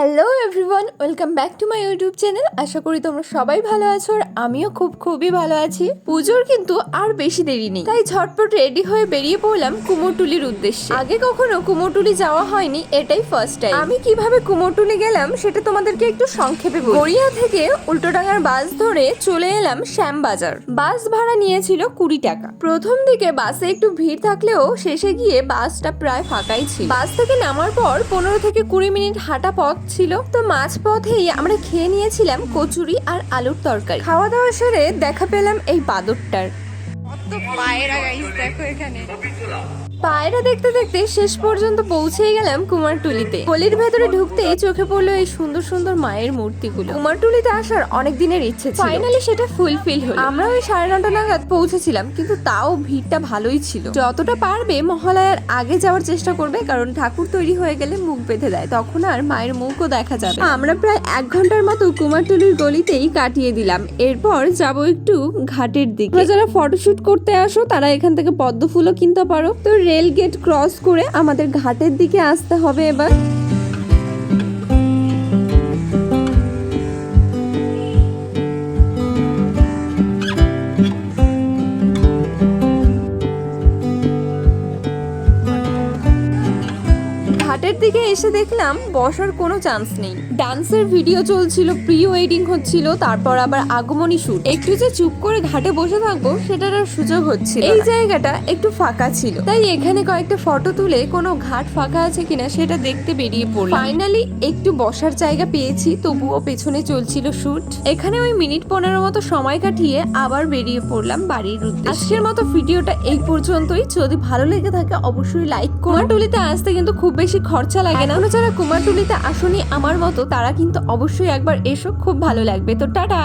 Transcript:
Hello everyone welcome back to my YouTube channel আশা করি তোমরা সবাই ভালো আছো আর আমিও খুব খুবই ভালো আছি। পুজোর কিন্তু আর বেশি দেরি নেই। তাই ঝটপট রেডি হয়ে বেরিয়ে পড়লাম কুমোরটুলির উদ্দেশ্যে। আগে কখনো কুমোরটুলি যাওয়া হয়নি, এটাই ফার্স্ট টাইম আমি কীভাবে কুমোরটুলি গেলাম সেটা তোমাদেরকে একটু সংক্ষেপে গড়িয়া থেকে উল্টোডাঙ্গার বাস ধরে চলে এলাম শ্যামবাজার বাস ভাড়া নিয়েছিল কুড়ি টাকা। প্রথম দিকে বাসে একটু ভিড় থাকলেও শেষে গিয়ে বাসটা প্রায় ফাঁকাই ছিল। বাস থেকে নামার পর পনেরো থেকে কুড়ি মিনিট হাঁটা পথ ছিল, তো মাছ পথেই আমরা খেয়ে নিয়েছিলাম কচুরি আর আলুর তরকারি। খাওয়া দাওয়া সেরে দেখা পেলাম এই বাদরটার। পায়রা দেখতে দেখতে শেষ পর্যন্ত পৌঁছেই গেলাম কুমারটুলিতে গলির ভেতরে ঢুকতেই চোখে পড়ল এই সুন্দর সুন্দর মায়ের মূর্তিগুলো। কুমারটুলিতে আসার অনেক দিনের ইচ্ছে ছিল। ফাইনালি সেটা ফুলফিল হলো। আমরা ওই সাড়ে নটা নাগাদ পৌঁছেছিলাম কিন্তু তাও ভিড়টা ভালোই ছিল। যতটা পারবে মহালয়ার আগে যাওয়ার চেষ্টা করবে কারণ ঠাকুর তৈরি হয়ে গেলে মুখ বেঁধে দেয়। তখন আর মায়ের মুখও দেখা যাবে আমরা প্রায় এক ঘণ্টার মতো কুমারটুলির গলিতেই কাটিয়ে দিলাম। এরপর যাব একটু ঘাটের দিকে। যারা ফটোশুট করতে আসো তারা এখান থেকে পদ্ম ফুলও কিনতে পারো। তো রেল গেট ক্রস করে আমাদের ঘাটের দিকে আসতে হবে এবার। ঘাটের দিকে এসে দেখলাম বসার কোনো চান্স নেই। ডান্সের ভিডিও চলছিল প্রি ওয়েডিং হচ্ছিল তারপর আবার আগমনী শুট একটু যে চুপ করে ঘাটে বসে থাকব সেটার আর সুযোগ হচ্ছিল এই জায়গাটা একটু ফাঁকা ছিল। তাই এখানে কয়েকটা ফটো তুলে কোনো ঘাট ফাঁকা আছে কিনা সেটা দেখতে বেরিয়ে পড়লাম। ফাইনালি একটু বসার জায়গা পেয়েছি তবুও পেছনে চলছিল শুট এখানে ওই মিনিট পনেরো মতো সময় কাটিয়ে আবার বেরিয়ে পড়লাম বাড়ির উদ্দেশ্যে। আজকের মতো ভিডিওটা এই পর্যন্তই। যদি ভালো লেগে থাকে অবশ্যই লাইক কুমারটুলিতে আসতে কিন্তু খুব বেশি খরচা লাগে না। যারা কুমারটুলিতে আসনি, আমার মতো, তারা কিন্তু অবশ্যই একবার এসো, খুব ভালো লাগবে। তো টাটা!